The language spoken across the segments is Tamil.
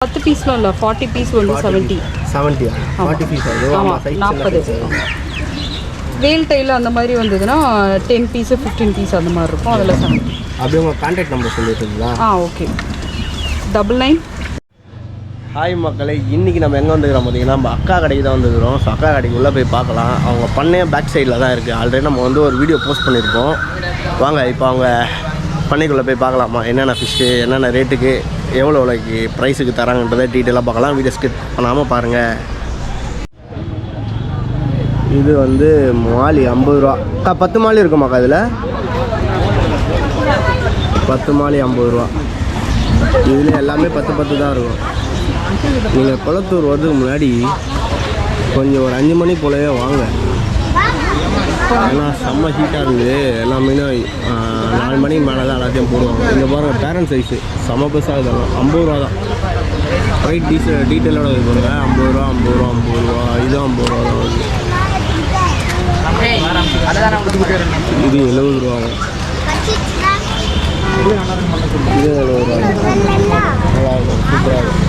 பத்து பீஸ்லாம் இல்லை ஃபார்ட்டி பீஸ் வந்து செவன்ட்டி செவன்ட்டியா ஃபார்ட்டி பீஸ் ஆமாம் நாற்பது வேல் டைல் அந்த மாதிரி வந்ததுன்னா டென் பீஸு ஃபிஃப்டீன் பீஸ் அந்த மாதிரி இருக்கும். அதில் செவன்ட்டி அப்படியே உங்கள் கான்டாக்ட் நம்பர் சொல்லிட்டுங்களா ஆ ஓகே டபுள் நைன் ஹாய் மக்களே இன்றைக்கி நம்ம எங்கே வந்துக்கிறோம் பார்த்தீங்கன்னா நம்ம அக்கா கடைக்கு தான் வந்துக்கிறோம் ஸோ அக்கா கடைக்கு உள்ளே போய் பார்க்கலாம். அவங்க பண்ணைய பேக் சைடில் தான் இருக்குது ஆல்ரெடி நம்ம வந்து ஒரு வீடியோ போஸ்ட் பண்ணியிருக்கோம் வாங்க இப்போ அவங்க பண்ணைக்குள்ளே போய் பார்க்கலாமா? என்னென்ன ஃபிஷ்ஷு என்னென்ன ரேட்டுக்கு எவ்வளோ எவ்வளோக்கு ப்ரைஸுக்கு தராங்கன்றதை டீட்டெயிலாக பார்க்கலாம். வீடியோ ஸ்கிப் பண்ணாமல் பாருங்கள் இது வந்து மாலி ஐம்பது ரூபா. பத்து மாலி இருக்குமாக்கா இதில்? பத்து மாலி ஐம்பது ரூபா. இதில் எல்லாமே பத்து பத்து தான் இருக்கும். நீங்கள் குளத்தூர் வரதுக்கு முன்னாடி கொஞ்சம் ஒரு அஞ்சு மணி போலவே வாங்க. ஏன்னா செம்ம ஹீட்டாக இருக்குது எல்லா மீனும் நாலு மணிக்கு மேலே தான் எல்லாத்தையும் போடுவாங்க. இங்கே பாருங்கள் பேரண்ட் சைஸு செம்ம பெருசாக இதெல்லாம் ஐம்பது ரூபா தான். ரைட் டீசல் டீட்டெயிலோட இது பாருங்க. ஐம்பது ரூபா ஐம்பது ரூபா ஐம்பது ரூபா. இதுவும் ஐம்பது ரூபா தான். வருது இது எழுபது ரூபா இது எழுபது ரூபா நல்லா இருக்கும். சூப்பராக இருக்கும்.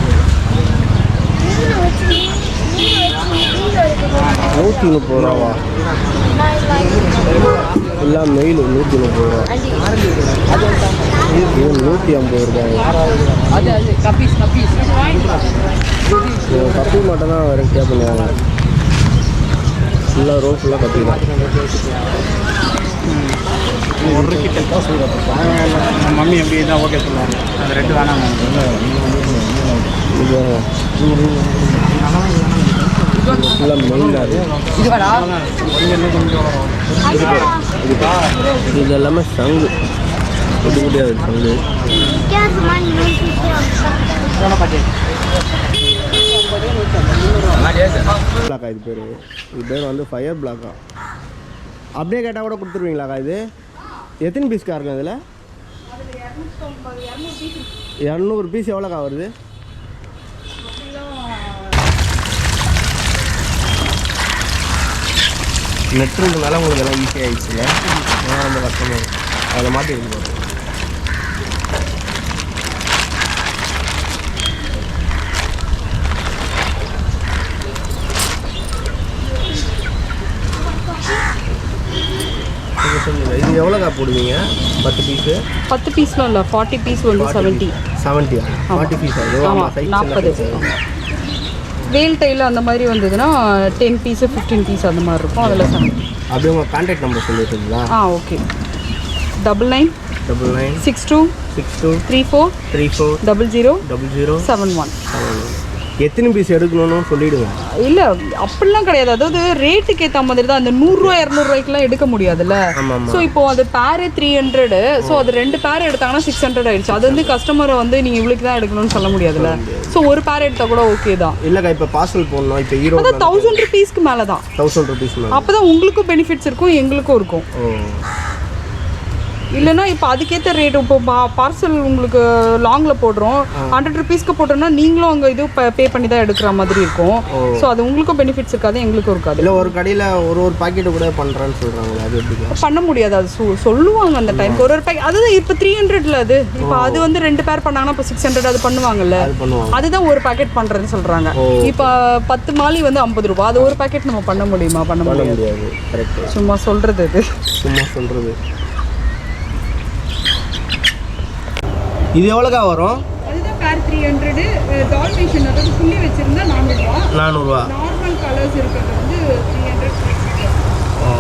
நூற்றி முப்பது ரூபாவா எல்லாம் மெயில் நூற்றி முப்பது ரூபா இது நூற்றி ஐம்பது ரூபாய். கப்பி மட்டும் தான் வெரைட்டியாக பண்ணுவாங்க. ஃபுல்லாக ரோ ஃபுல்லாக கப்பி தான். ஒரு கிட்ட தான் சொல்லுவாங்க நம்ம மம்மி எப்படி தான் ஓகே சொல்லுவாங்க. அது ரெண்டு வேணாம். ஃபுல்லாக இது எல்லாமே சங்கு. குட்டி குட்டியாக சங்கு. பிளாக்கா இது பேர். இது பேர் வந்து ஃபயர் பிளாக்கா அப்படியே கேட்டால் கூட கொடுத்துருவீங்களாக்கா இது? எத்தனை பீஸ்க்கா இருக்கும் இதில்? இரநூறு பீஸ் எவ்வளோக்கா வருது? நெட் இருந்தனால உங்களுக்கு எல்லாம் ஈஸி ஆகிடுச்சுல அதெல்லாம் ரொம்ப கஷ்டமாக அதில் மாட்டி இருக்கு. இது எவ்வளோக்கா போடுவீங்க? பத்து பீஸு பத்து பீஸ்லாம் இல்லை ஃபார்ட்டி பீஸ் வந்து செவன்ட்டி செவன்ட்டியா ஃபார்ட்டி பீஸ் சைஸ் நாற்பது வேல் டைல் அந்த மாதிரி வந்ததுன்னா டென் பீஸு ஃபிஃப்டீன் பீஸ் அந்த மாதிரி இருக்கும். அதில் செவன்ட்டி அப்படியே உங்கள் கான்டாக்ட் நம்பர் சொல்லிட்டுங்களா ஆ okay double nine double nine six two six two three four three four double zero double zero seven one எத்தனை பீஸ் எடுக்கணும்னு சொல்லிவிடுங்க இல்லை அப்படிலாம் கிடையாது. அதாவது ரேட்டுக்கு ஏற்ற மாதிரி தான் அந்த நூறுரூவா இரநூறுவாய்க்குலாம் எடுக்க முடியாதுல்ல? ஸோ இப்போ அது பேரு த்ரீ ஹண்ட்ரடு ஸோ அது ரெண்டு பேர் எடுத்தாங்கன்னா சிக்ஸ் ஹண்ட்ரட் ஆயிடுச்சு. அது வந்து கஸ்டமரை வந்து நீங்கள் இவ்வளோக்கு தான் எடுக்கணும்னு சொல்ல முடியாதுல்ல? ஸோ ஒரு பேர் எடுத்தால் கூட ஓகே தான். இல்லைக்கா இப்போ பார்சல் போடணும். இப்போ அதான் தௌசண்ட் ருபீஸ்க்கு மேலே தான் தௌசண்ட் ருபீஸ் அப்போ தான் உங்களுக்கும் பெனிஃபிட்ஸ் இருக்கும் எங்களுக்கும் இருக்கும். இல்லைன்னா இப்போ அதுக்கேற்ற ரேட் இப்போ பார்சல் உங்களுக்கு லாங்கில் போடுறோம். ஹண்ட்ரட் ருபீஸ்க்கு போட்டோம்னா நீங்களும் அங்கே இது பே பண்ணி தான் எடுக்கிற மாதிரி இருக்கும். ஸோ அது உங்களுக்கும் பெனிஃபிட்ஸ் இருக்காது எங்களுக்கும் இருக்காது. இல்லை ஒரு கடையில் ஒரு ஒரு பாக்கெட்டு கூட பண்ணுறேன்னு சொல்கிறாங்களே அது பண்ண முடியாது அது சொ- சொல்லுவாங்க அந்த டைம்க்கு ஒரு ஒரு பேக் அதுதான் இப்போ த்ரீ ஹண்ட்ரட்ல அது. இப்போ அது வந்து ரெண்டு பேர் பண்ணாங்கன்னா இப்போ சிக்ஸ் ஹண்ட்ரட் அது பண்ணுவாங்கல்ல. அது பண்ணுவாங்க. அதுதான் ஒரு பாக்கெட் பண்ணுறேன்னு சொல்கிறாங்க இப்போ பத்து மாலி வந்து ஐம்பது ரூபா. அது ஒரு பாக்கெட் நம்ம பண்ண முடியுமா? பண்ண முடியாது. சும்மா சொல்கிறது இது. சும்மா சொல்கிறது இது எவ்வளோக்கா வரும்? பேர் த்ரீ ஹண்ட்ரடு டால்மேஷன் அதாவது புள்ளி வச்சிருந்தா நானூறுரூவா நானூறுரூவா நார்மல் கலர்ஸ் இருக்கிறது வந்து த்ரீ ஹண்ட்ரட் ஓ.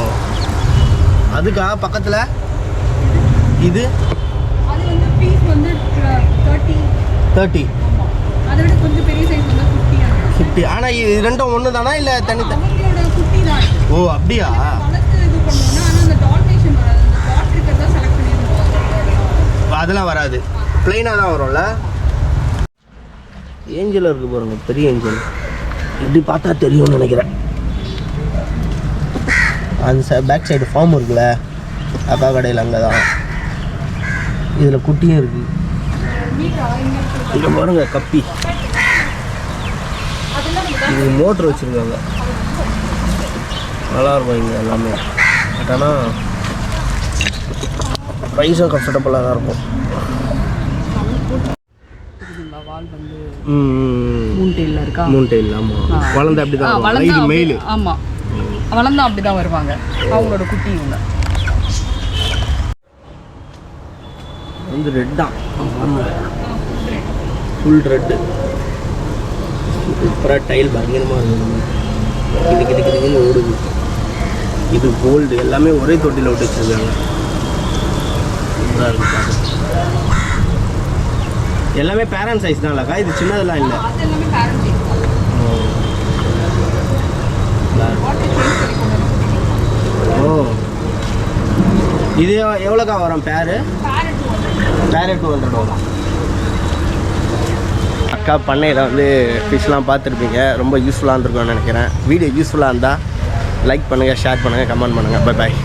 அதுக்கா பக்கத்தில்? இது? அது வந்து பீஸ் வந்து தேர்ட்டி தேர்ட்டி ஆமாம் அதை விட கொஞ்சம் பெரிய சைஸ் வந்து ஃபிஃப்டி ஃபிஃப்டி ஆனால் இது ரெண்டும் ஒன்று தானா இல்லை தனி அவங்களோட குட்டி தான். இது. ஓ அப்படியா? வளர்த்து இது பண்ணுவோம்னா ஆனால் அந்த டால்மேஷன் வராது அந்த டாட் இருக்கிறதா செலக்ட் பண்ணிடுவோம். அதெல்லாம் வராது. பிளெயினாக தான் வரும்ல? ஏஞ்சல் இருக்கு பாருங்க பெரிய ஏஞ்சல் இப்படி பார்த்தா தெரியும்னு நினைக்கிறேன். அந்த சைட் பேக் சைடு ஃபார்ம் இருக்குல்ல அக்கா கடையில் அங்கே தான் இதில் குட்டியும் இருக்கு. இங்கே பாருங்க கப்பி. இது மோட்ரு வச்சுருக்காங்க. நல்லா இருக்கும் இங்கே எல்லாமே. பட் ஆனால் ப்ரைஸும் கம்ஃபர்டபுளாக தான் இருக்கும். வால் வந்து ம் மூணு டெயிலில் இருக்கா? மூணு ஆமாம் வளர்ந்து அப்படி ஆ தான் வளர்ந்தா இது மெயில் ஆமா. வளர்ந்தா அப்படி தான் வருவாங்க. அவங்களோட குட்டி இவங்க. வந்து ரெட் தான். ஃபுல் ரெட்டு சூப்பராக டைல் பயங்கரமாக இருக்கும். கிடு கிடு கிடுன்னு ஓடுது. இது கோல்டு எல்லாமே ஒரே தொட்டியில் விட்டு வச்சுருக்காங்க. சூப்பராக இருக்கு பார்க்க. எல்லாமே பேரண்ட் சைஸ் தான்லக்கா இது சின்னதெல்லாம் இல்லை. ஓ. இது எவ்- எவ்வளோக்கா வரும் பேரு? பேரு டூ ஹண்ட்ரட் வரும் அக்கா பண்ணையில் வந்து ஃபிஷ்லாம் பார்த்துருப்பீங்க. ரொம்ப யூஸ்ஃபுல்லாக இருக்கும்னு நினைக்கிறேன். வீடியோ யூஸ்ஃபுல்லாக இருந்தால் லைக் பண்ணுங்கள் ஷேர் பண்ணுங்கள் கமெண்ட் பண்ணுங்கள் பை பாய்